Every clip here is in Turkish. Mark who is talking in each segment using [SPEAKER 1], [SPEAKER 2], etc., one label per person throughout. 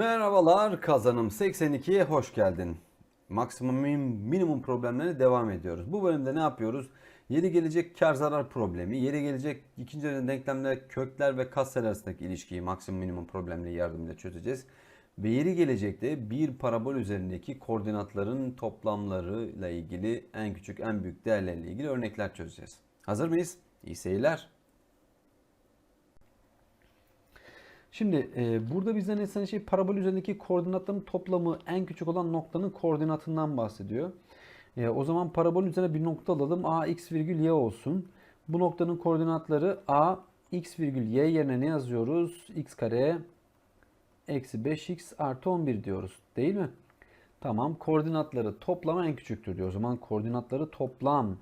[SPEAKER 1] Merhabalar kazanım 82'ye hoş geldin. Maksimum minimum problemlerine devam ediyoruz. Bu bölümde ne yapıyoruz? Yeri gelecek kar zarar problemi, yeri gelecek ikinci derece denklemler kökler ve katsayılar arasındaki ilişkiyi maksimum minimum problemleri yardımıyla çözeceğiz. Ve yeri gelecekte bir parabol üzerindeki koordinatların toplamlarıyla ilgili en küçük en büyük değerlerle ilgili örnekler çözeceğiz. Hazır mıyız? İyi seyirler. Şimdi e, burada bizden istenen şey parabol üzerindeki koordinatların toplamı en küçük olan noktanın koordinatından bahsediyor. E, o zaman parabol üzerine bir nokta alalım. A x virgül y olsun. Bu noktanın koordinatları a x virgül y yerine ne yazıyoruz? x kare eksi 5x artı 11 diyoruz. Değil mi? Tamam. Koordinatları toplamı en küçüktür diyor. O zaman koordinatları toplam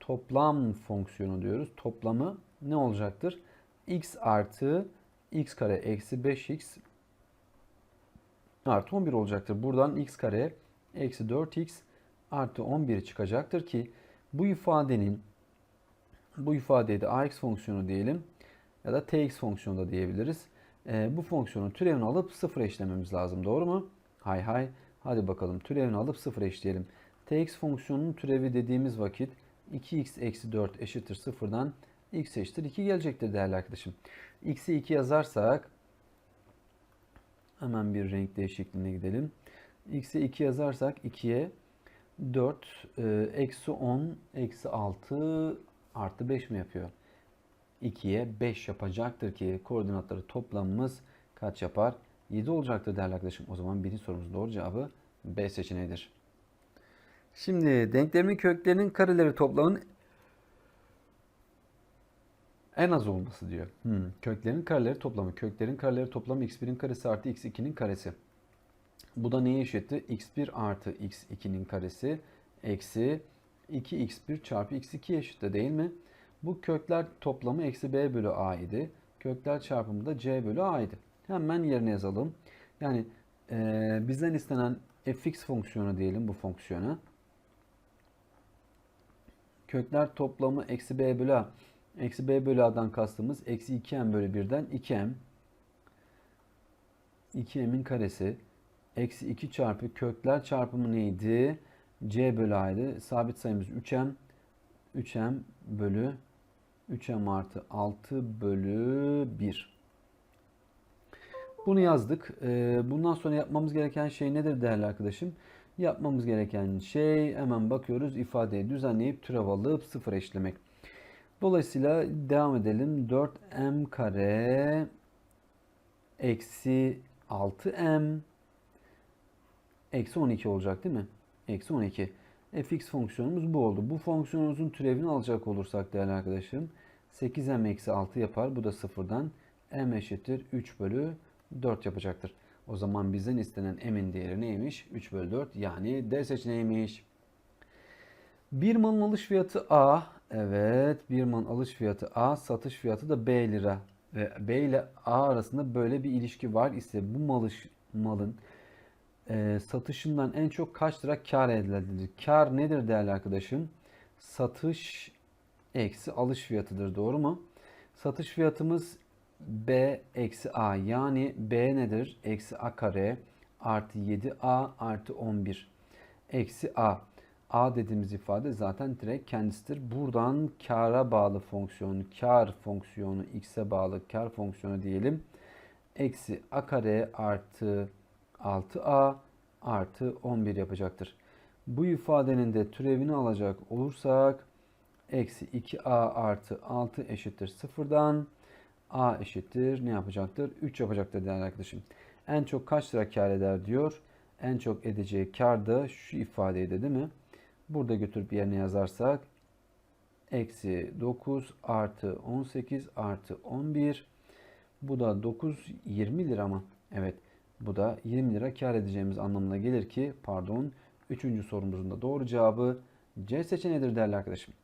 [SPEAKER 1] toplam fonksiyonu diyoruz. Toplamı ne olacaktır? x artı x kare eksi 5x artı 11 olacaktır. Buradan x kare eksi 4x artı 11 çıkacaktır ki bu ifadenin bu ifadeye de ax fonksiyonu diyelim ya da tx fonksiyonu da diyebiliriz. E, bu fonksiyonun türevini alıp sıfır eşlememiz lazım. Doğru mu? Hay hay. Hadi bakalım türevini alıp sıfır eşleyelim. tx fonksiyonunun türevi dediğimiz vakit 2x eksi 4 eşittir sıfırdan x eşittir 2 gelecektir değerli arkadaşım. x'i 2 yazarsak hemen bir renk değişikliğine gidelim. x'i 2 yazarsak 2'ye 4 e, eksi 10 eksi 6 artı 5 mi yapıyor? 2'ye 5 yapacaktır ki koordinatları toplamımız kaç yapar? 7 olacaktır değerli arkadaşım. O zaman birinci sorumuzun doğru cevabı B seçeneğidir. Şimdi denklemin köklerinin kareleri toplamının en az olması diyor. Hmm. Köklerin kareleri toplamı. Köklerin kareleri toplamı x1'in karesi artı x2'nin karesi. Bu da neye eşitti? x1 artı x2'nin karesi eksi 2x1 çarpı x2 eşitti değil mi? Bu kökler toplamı eksi b bölü a idi. Kökler çarpımı da c bölü a idi. Hemen yerine yazalım. Yani e, bizden istenen fx fonksiyonu diyelim bu fonksiyona. Kökler toplamı eksi b bölü a. Eksi b bölü a'dan kastımız eksi 2m bölü 1'den 2m. 2m'in karesi. Eksi 2 çarpı kökler çarpımı neydi? c bölü a'ydı. Sabit sayımız 3m. 3m bölü 3m artı 6 bölü 1. Bunu yazdık. Ee, bundan sonra yapmamız gereken şey nedir değerli arkadaşım? Yapmamız gereken şey hemen bakıyoruz ifadeyi düzenleyip türev alıp sıfır eşlemek. Dolayısıyla devam edelim. 4m kare eksi 6m eksi 12 olacak değil mi? Eksi 12. fx fonksiyonumuz bu oldu. Bu fonksiyonumuzun türevini alacak olursak değerli arkadaşım 8m eksi 6 yapar. Bu da sıfırdan m eşittir 3 bölü 4 yapacaktır. O zaman bizden istenen m'in değeri neymiş? 3 bölü 4 yani D seçeneğiymiş. Bir malın alış fiyatı A. Evet bir malın alış fiyatı A. Satış fiyatı da B lira. Ve B ile A arasında böyle bir ilişki var ise bu malış, malın e, satışından en çok kaç lira kar elde? Kar nedir değerli arkadaşım? Satış eksi alış fiyatıdır doğru mu? Satış fiyatımız B eksi A yani B nedir? Eksi A kare artı 7A artı 11 eksi A. A dediğimiz ifade zaten direkt kendisidir. Buradan kara bağlı fonksiyonu, kar fonksiyonu, x'e bağlı kar fonksiyonu diyelim. Eksi a kare artı 6a artı 11 yapacaktır. Bu ifadenin de türevini alacak olursak eksi 2a artı 6 eşittir sıfırdan a eşittir ne yapacaktır? 3 yapacaktır değerli arkadaşım. En çok kaç lira kar eder diyor. En çok edeceği kar da şu ifadeydi değil mi? Burada götürüp yerine yazarsak eksi 9 artı 18 artı 11 bu da 9 20 lira mı? Evet bu da 20 lira kar edeceğimiz anlamına gelir ki pardon 3. sorumuzun da doğru cevabı C seçeneğidir değerli arkadaşım.